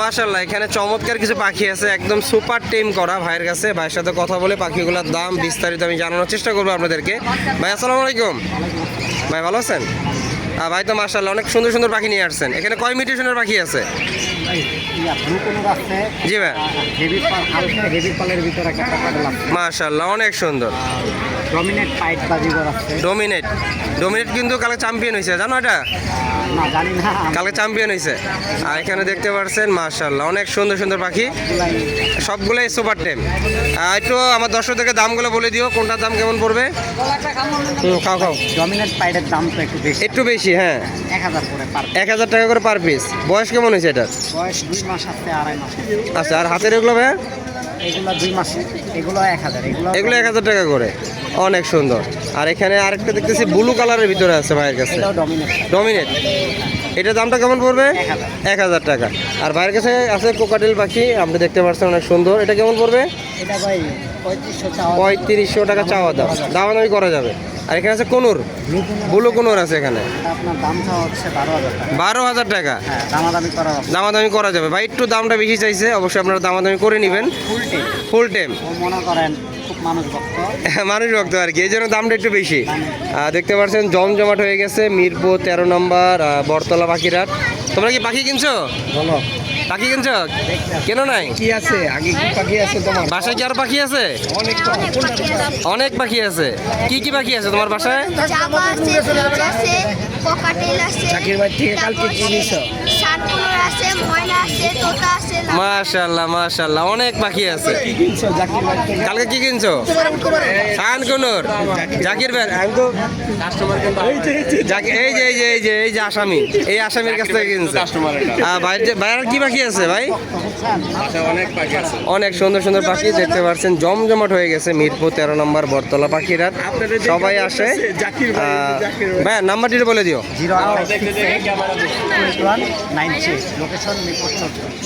মাশাল্লাহ এখানে চমৎকার কিছু পাখি আছে, একদম সুপার টেম করা ভাইয়ের কাছে। ভাইয়ের সাথে কথা বলে পাখিগুলোর দাম বিস্তারিত আমি জানানোর চেষ্টা করব আপনাদেরকে। ভাই, আসসালামু আলাইকুম। ভাই, ভালো আছেন? ভাই তো মাশাল্লাহ অনেক সুন্দর সুন্দর পাখি নিয়ে আসছেন। এখানে কয় মিউটেশনের পাখি আছে? জি ভাই। মাশাল্লাহ অনেক সুন্দর। ডমিনেট। পাইট বাজিগর আছে ডোমিনেট ডোমিনেট কিন্তু কালকে চ্যাম্পিয়ন হয়েছে জানো এটা? না জানি না কালকে চ্যাম্পিয়ন হয়েছে আর এখানে দেখতে পাচ্ছেন মাশাল্লাহ অনেক সুন্দর সুন্দর পাখি। সবগুলোই সুপার টেম। একটু আমার দর্শকদেরকে দামগুলো বলে দিও কোনটার দাম কেমন পড়বে? খাও খাও। ডমিনেট পাইটের দাম তো একটু বেশি। একটু বেশি। হ্যাঁ? এক হাজার টাকা করে পার পিস বয়স কেমন হয়েছে এটার? বয়স দুই মাস আছে আড়াই মাস আচ্ছা আর হাতের এগুলো ভাইয়া? এগুলো দুই মাস এগুলো এক হাজার এগুলো এগুলো এক হাজার টাকা করে। অনেক সুন্দর। আর এখানে আরেকটা দেখতেছি ব্লু কালারের ভিতরে আছে ভাইয়ের কাছে। ডমিনেট এটার দামটা কেমন পড়বে? এক হাজার। টাকা। আর ভাইয়ের কাছে আছে কোকাটেল পাখি আপনি দেখতে পাচ্ছেন অনেক সুন্দর। এটা কেমন পড়বে? ভাই পঁয়ত্রিশশো টাকা চাওয়া দাম। দামাদামি করা যাবে। আর এখানে আছে কোনুর। ব্লু কোনো ব্লু কোনুর আছে এখানে। বারো হাজার টাকা। হ্যাঁ দামাদামি করা যাবে। ভাই একটু দামটা বেশি চাইছে অবশ্যই আপনারা দামাদামি করে নেবেন। ফুল টাইম মনে করেন মানুষ ভক্ত। আর কি এই জন্য দামটা একটু বেশি। দেখতে পাচ্ছেন জমজমাট হয়ে গেছে মিরপুর তেরো নম্বর আহ, বটতলা পাখিরাট তোমরা কি পাখি কিনছো? বলো। পাখি কিনছো? কেন নাই? কি আছে আগে কি পাখি আছে তোমার? বাসায় কি আর পাখি আছে? অনেক অনেক পাখি আছে। কি কি পাখি আছে তোমার বাসায়? চাকির বাড়ি থেকে কালকে কি নিছো? আছে ময়না আছে মাশাল্লাহ মাশাল্লাহ অনেক পাখি আছে। কি কিনছো জাকির বাড়ি থেকে কালকে কি কিনছো? শান কোনর জাকির ভাই আমি তো এই যে এই যে এই যে এই যে আসামি এই আসামির কাছ থেকে কিনছে। ভাইয়ের কি পাখি আছে ভাই? অনেক সুন্দর সুন্দর পাখি দেখতে পাচ্ছেন জমজমাট হয়ে গেছে মিরপুর তেরো নম্বর বটতলা পাখিরাট সবাই আসে। ভাই নাম্বারটি বলে দিও। জিরো লোকেশন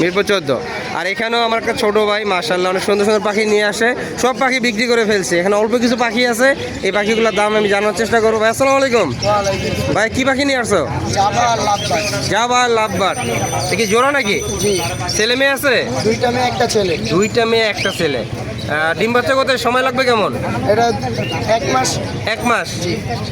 মিরপুর চোদ্দ। আর এখানেও আমার একটা ছোট ভাই মার্শাল্লাহ অনেক সুন্দর সুন্দর পাখি নিয়ে আসে। সব পাখি বিক্রি করে ফেলছে। এখানে অল্প কিছু পাখি আছে। এই পাখিগুলোর দাম আমি জানার চেষ্টা করব। ভাই আসসালামু আলাইকুম। ভাই কি পাখি নিয়ে আসছো? জাবা লাভবার। এ কি জোড়া নাকি? ছেলে মেয়ে আছে? দুইটা মেয়ে একটা ছেলে। দুইটা মেয়ে একটা ছেলে। ডিম বাচ্চা করতে সময় লাগবে কেমন? এটা এক মাস। এক মাস?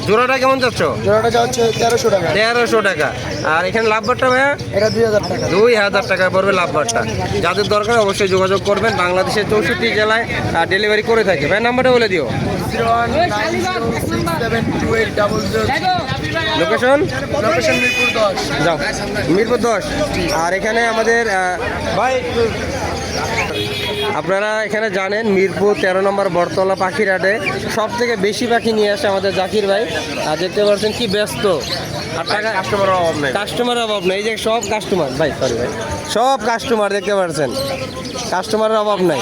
জোড়াটা কেমন যাচ্ছ জোড়াটা যা হচ্ছে তেরোশো টাকা। তেরোশো টাকা। আর এখানে লাভবারটা ভাইয়া? এটা দুই হাজার টাকা। দুই হাজার টাকা পড়বে লাভবারটা যাদের দরকার অবশ্যই যোগাযোগ করবেন। বাংলাদেশের চৌষট্টি জেলায় ডেলিভারি করে থাকে। ভাই নাম্বারটা বলে দিও। লোকেশন লোকেশন মিরপুর দশ। যাও। মিরপুর দশ। আর এখানে আমাদের ভাই একটু আপনারা এখানে জানেন মিরপুর তেরো নম্বর বটতলা পাখিরহাটে সব থেকে বেশি পাখি নিয়ে আসে আমাদের জাকির ভাই। আর দেখতে পাচ্ছেন কি ব্যস্ত। আর টাকা কাস্টমারের অভাব নেই। কাস্টমারের অভাব নেই। এই যে সব কাস্টমার ভাই সরি ভাই। সব কাস্টমার দেখতে পাচ্ছেন। কাস্টমারের অভাব নাই।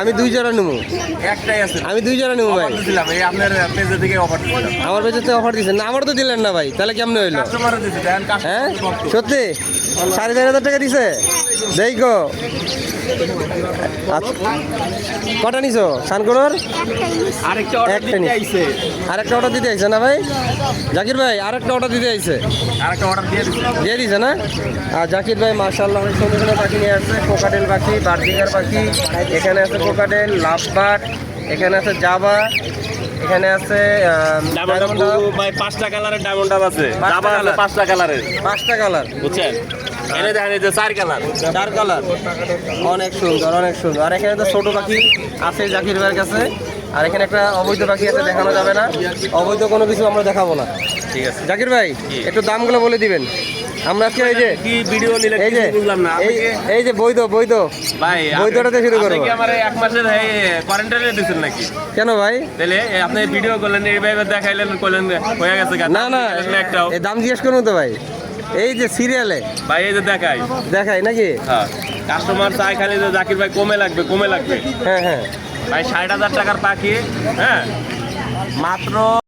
আমি দুই জোড়া নেব। একটাই আছে। আমি দুই জোড়া নেব ভাই। আমার এই আপনার পেজে থেকে অফার দিচ্ছেন না আমার তো দিলেন না ভাই। তাহলে কেমন হইল? হ্যাঁ? সত্যি? সাড়ে চার হাজার টাকা দিছে? দেখো আচ্ছা। কটা নিছো? সানকুনোর? আরেকটা একটা। আরেকটা অর্ডার দিতে আইছে না ভাই? জাকির ভাই আরেকটা অর্ডার দিতে আইছে। আরেকটা অর্ডার দিয়ে দিছে। না? আর জাকির ভাই মার্শাল্লাহ অনেক সুন্দর সুন্দর পাখি নিয়ে আসছে। কোকাটেল পাখি বার্ডিগার পাখি এখানে আছে কোকাটেল লাভবাট এখানে আছে জাবা এখানে আছে ডায়মন্ড ভাই পাঁচটা কালারের ডায়মন্ড আছে। পাঁচটা? পাঁচটা কালারের পাঁচটা কালার বুঝছেন? এনে দেখেন এই যে চার কালার। চার কালার। অনেক সুন্দর অনেক সুন্দর। আর এখানে তো ছোট পাখি আছে জাকির ভাইয়ের কাছে। আর এখানে একটা অবৈধ পাখি আছে দেখানো যাবে না। অবৈধ কোনো কিছু আমরা দেখাবো না। ঠিক আছে। জাকির ভাই একটু দামগুলো বলে দিবেন। আমরা আজকে এই যে কি ভিডিও নিলে এই যে বুঝলাম না। এই এই যে বৈধ বৈধ। ভাই বইটাতে শুরু করব। আমার এক মাসের কোয়ারেন্টাইনে নাকি? কেন ভাই? তাহলে আপনি ভিডিও করলেন এইভাবে দেখাইলেন করলেন হয়ে গেছে না না একটাও। এই দাম জিজ্ঞেস করুন তো ভাই। এই যে সিরিয়ালে ভাই এই যে দেখাই। দেখাই নাকি? হ্যাঁ। কাস্টমার চাই খালি যে জাকির ভাই কমে লাগবে কমে লাগবে। হ্যাঁ হ্যাঁ। ভাই ষাট হাজার টাকার পাখি হ্যাঁ। মাত্র